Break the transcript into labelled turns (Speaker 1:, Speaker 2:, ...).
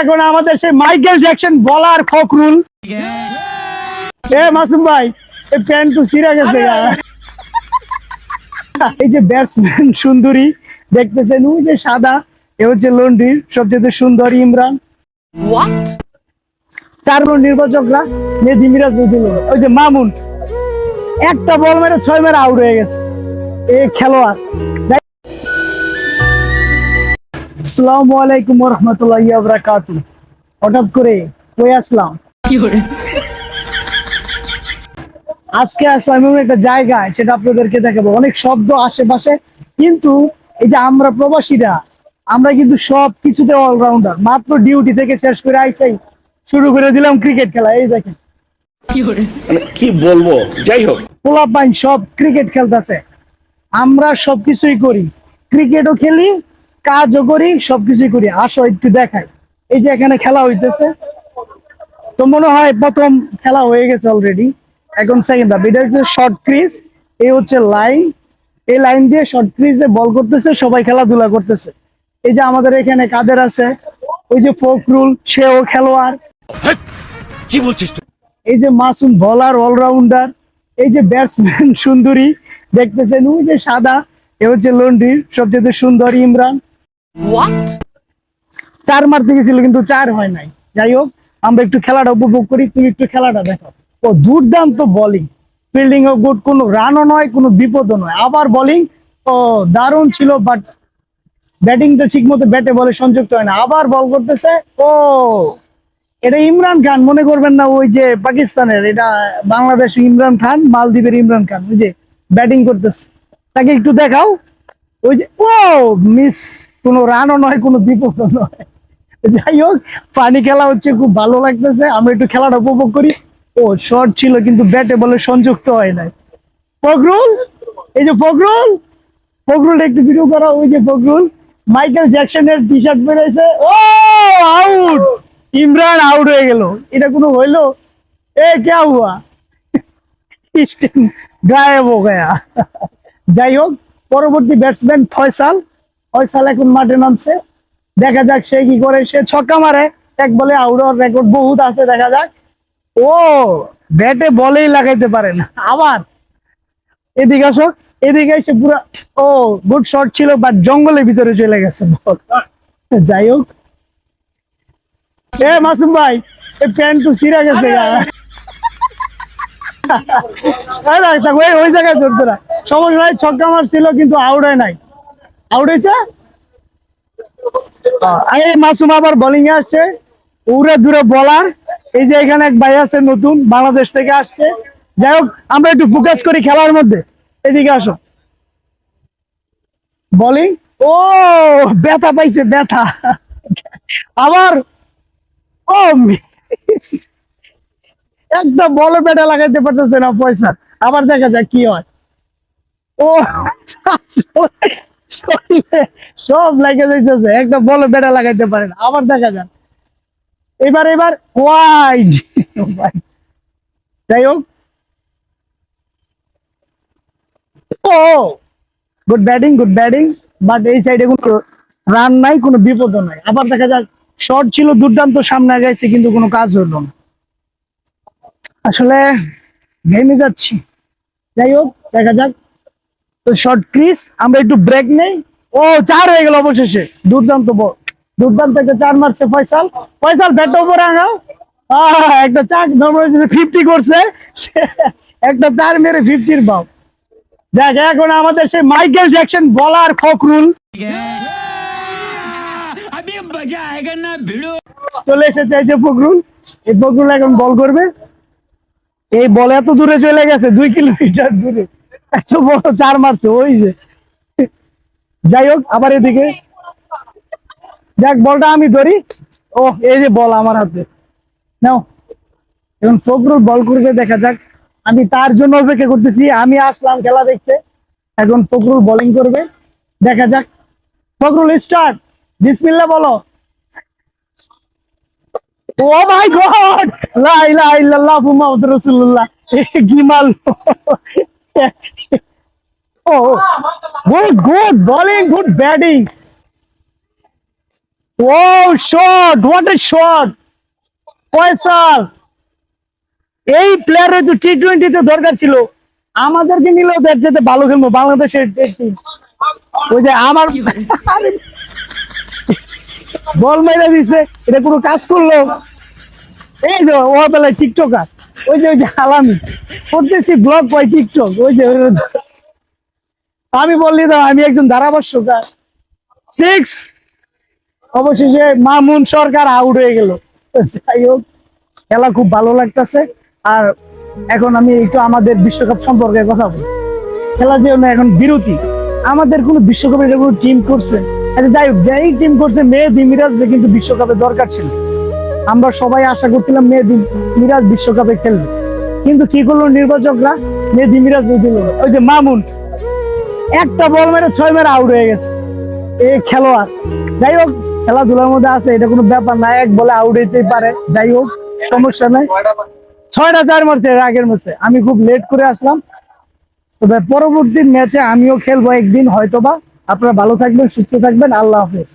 Speaker 1: এখন আমাদের সেই মাইকেল জ্যাকসন বলার ফখরুল। এ মাসুম ভাই এই প্যান্ট তো সিরা গেছে এই যে ব্যাটসম্যান সুন্দরী দেখতেছেন ওই যে সাদা এ হচ্ছে লন্ড্রির সবচেয়ে সুন্দর ইমরান? চার জন নির্বাচকরা মেহেদি মিরাজ ওই যে মামুন একটা বল মেরে ছয় মেরে আউট হয়ে গেছে। এ খেলোয়াড়। আসসালামু আলাইকুম রহমতুল্লাহ বারাকাতু হঠাৎ করে কই আসলাম? আজকে আসলাম এমন একটা জায়গায় সেটা আপনাদেরকে দেখাবো। অনেক শব্দ আশেপাশে কিন্তু এই যে আমরা প্রবাসীরা আমরা কিন্তু সব কিছুতে অলরাউন্ডার মাত্র ডিউটি থেকে শেষ করে আইসাই শুরু করে দিলাম ক্রিকেট খেলা। এই দেখেন।
Speaker 2: মানে কি বলব? যাই হোক।
Speaker 1: পোলাপাইন সব ক্রিকেট খেলতেছে। আমরা সবকিছুই করি। ক্রিকেটও খেলি কাজও করি সবকিছুই করি। আসো একটু দেখাই। এই যে এখানে খেলা হইতেছে। তো মনে হয় প্রথম খেলা হয়ে গেছে অলরেডি এখন সেকেন্ড হাফ এটা হচ্ছে শর্ট ক্রিজ এই হচ্ছে লাইন এই লাইন দিয়ে শর্ট ক্রিজে বল করতেছে সবাই খেলাধুলা করতেছে। এই যে আমাদের এখানে কাদের আছে? ওই যে ফখরুল সেও খেলোয়াড়।
Speaker 2: কি বলছিস
Speaker 1: এই যে মাসুম বলার অলরাউন্ডার এই যে ব্যাটসম্যান সুন্দরী। দেখতেছেন ওই যে সাদা এ হচ্ছে লন্ড্রির সবচেয়ে সুন্দর ইমরান। চার মারতে গেছিল কিন্তু চার হয় নাই। যাই হোক, আমরা একটু খেলাটা উপভোগ করি। তুমি একটু খেলাটা দেখো। ও, দুর্দান্ত বোলিং ফিল্ডিং ও গুড কোনো রানও নয়, কোনো বিপদও নয়। আবার বোলিং ও, দারুণ ছিল বাট ব্যাটিংটা ঠিক মতো ব্যাটে বলে সংযুক্ত হয় না। আবার বল করতেছে, ও, এটা ইমরান খান। মনে করবেন না, ওই যে পাকিস্তানের, এটা বাংলাদেশ ইমরান খান, মালদ্বীপের ইমরান খান, ওই যে ব্যাটিং করতেছে। তাকে একটু দেখাও। ওই যে, ও মিস কোনো রানও নয়, কোনো বিপদও নয়। যাই হোক, পানি খেলা হচ্ছে, খুব ভালো লাগতেছে। আমরা একটু খেলাটা উপভোগ করি। ও শর্ট ছিল, কিন্তু ব্যাটে বলে সংযুক্ত হয় নাই। ফখরুল? এই যে ফখরুল? ফখরুল একটু ভিডিও করা, ওই যে ফখরুল। মাইকেল জ্যাকসনের টি শার্ট পরেছে ও আউট ইমরান আউট হয়ে গেল। এটা কোনো হইল? এ, কে হুয়া গায়েব হো গয়া। যাই হোক, পরবর্তী ব্যাটসম্যান ফয়সাল। ফয়সাল এখন মাঠে নামছে। দেখা যাক সে কি করে। সে ছক্কা মারে। এক বলে হওয়ার রেকর্ড বহুত আছে, দেখা যাক। ও, ব্যাটে বলেই লাগাইতে পারে না। আবার। এদিকে আসো। এদিকে এসে পুরো, ও গুড শট ছিল বাট জঙ্গলের ভিতরে চলে গেছে যাই হোক। এ, মাসুম ভাই এই প্যান্ট তো সিরা গেছে ওই- ওই জায়গায় ধরতে না। সমস্যা ছক্কা মারছিল, কিন্তু আউট হয় নাই। আউট হয়েছে? এই মাসুম আবার বোলিং এ আসছে। উড়ে দূরে বলার এই যে এখানে এক ভাই আছে নতুন, বাংলাদেশ থেকে আসছে। যাই হোক, আমরা একটু ফোকাস করি খেলার মধ্যে। এদিকে আসো। বোলিং ও, ব্যথা পাইছে, ব্যথা। আবার? ও। একটা বলে ব্যাটে লাগাইতে পারতেছে না পয়সা। আবার দেখা যাক কি হয়। ও সব লাগে যাইতেছে একটা বলে ব্যাটে লাগাইতে পারে না। আবার দেখা যাক। এবার এবার ওয়াইড যাই হোক। ও good batting good batting but এই সাইডে কোনো রান নাই, কোনো বিপদও নাই। আবার দেখা যাক। শর্ট ছিল, দুর্দান্ত সামনে গেছে কিন্তু কোনো কাজ হলো না। আসলে ঘেমে যাচ্ছি। যাই হোক, দেখা যাক। তো শর্ট ক্রিস আমরা একটু ব্রেক নেই। ও, চার হয়ে গেল অবশেষে। দুর্দান্ত বল দুর্দান্ত একটা চার মারছে ফয়সাল। ফয়সাল ব্যাটটা উপরে আঙাও একটা চাক ফিফটি করছে। একটা চার মেরে ফিফটির বাউ যাক, এখন আমাদের সেই মাইকেল জ্যাকসন বলার ফখরুল। চলে এসেছে এই যে ফখরুল। এই ফখরুল এখন বল করবে। এই বল এত দূরে চলে গেছে, দুই কিলোমিটার দূরে। এত বড় চার মারছে, ওই যে। যাই হোক, আবার এদিকে। দেখ, বলটা আমি ধরি। ও এই যে বল আমার হাতে। নাও। এখন ফখরুল বল করবে, দেখা যাক। আমি তার জন্য অপেক্ষা করতেছি, আমি আসলাম খেলা দেখতে। এখন ফখরুল বোলিং করবে। দেখা যাক। ফখরুল স্টার্ট বিসমিল্লা বলো। Oh my god! লা ইলাহা ইল্লাল্লাহ মুহাম্মাদুর রাসূলুল্লাহ। কি মাল। ও good good bowling good batting oh shot what a shot Faisal এই প্লেয়ারের তো টি টোয়েন্টিতে দরকার ছিল। আমাদেরকে নিলেও দেখ যেতে ভালো খেলব, বাংলাদেশের টিম ওই যে আমার বল মেরে দিছে। এটা কোনো কাজ করল। এই যে ও বেলায় টিকটকার ওই যে ওই যে আলামি করতেছি ব্লগ পাই টিকটক ওই যে আমি বললি দাও আমি একজন ধারাভাষ্যকার। সিক্স অবশেষে মামুন সরকার আউট হয়ে গেল। যাই হোক, খেলা খুব ভালো লাগতেছে। আর এখন আমি একটু আমাদের বিশ্বকাপ সম্পর্কে কথা বলি। খেলার জন্য এখন বিরতি। আমাদের কোনো বিশ্বকাপে কোনো টিম করছে? আচ্ছা যাই হোক, যেই টিম করছে, মেহেদি মিরাজকে কিন্তু বিশ্বকাপে দরকার ছিল। আমরা সবাই আশা করছিলাম মেহেদি মিরাজ বিশ্বকাপে খেলবে। কিন্তু কি করল নির্বাচকরা? মেহেদি মিরাজ ওই যে মামুন, একটা বল মেরে ছয় মেরে আউট হয়ে গেছে। এ খেলোয়াড়। যাই হোক, খেলাধুলার মধ্যে আছে, এটা কোনো ব্যাপার না, এক বলে আউট হইতেই পারে। যাই হোক, সমস্যা নাই। ছয়টা চার মারছে আগের ম্যাচে আমি খুব লেট করে আসলাম। তবে পরবর্তী ম্যাচে আমিও খেলব একদিন, হয়তোবা। আপনারা ভালো থাকবেন, সুস্থ থাকবেন। আল্লাহ হাফেজ।